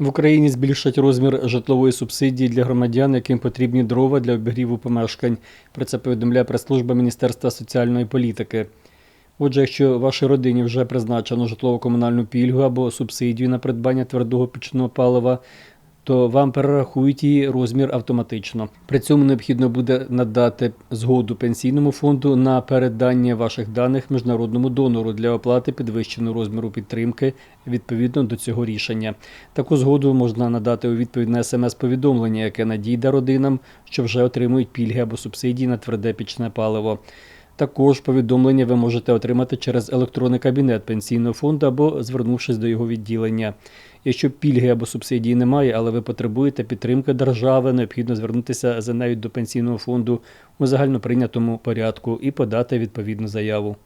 В Україні збільшать розмір житлової субсидії для громадян, яким потрібні дрова для обігріву помешкань. Про це повідомляє прес-служба Міністерства соціальної політики. Отже, якщо вашій родині вже призначено житлово-комунальну пільгу або субсидію на придбання твердого пічного палива, то вам перерахують її розмір автоматично. При цьому необхідно буде надати згоду пенсійному фонду на передання ваших даних міжнародному донору для оплати підвищеного розміру підтримки відповідно до цього рішення. Таку згоду можна надати у відповідь на смс-повідомлення, яке надійде родинам, що вже отримують пільги або субсидії на тверде пічне паливо. Також повідомлення ви можете отримати через електронний кабінет пенсійного фонду або звернувшись до його відділення. Якщо пільги або субсидії немає, але ви потребуєте підтримки держави, необхідно звернутися за нею до пенсійного фонду у загальноприйнятому порядку і подати відповідну заяву.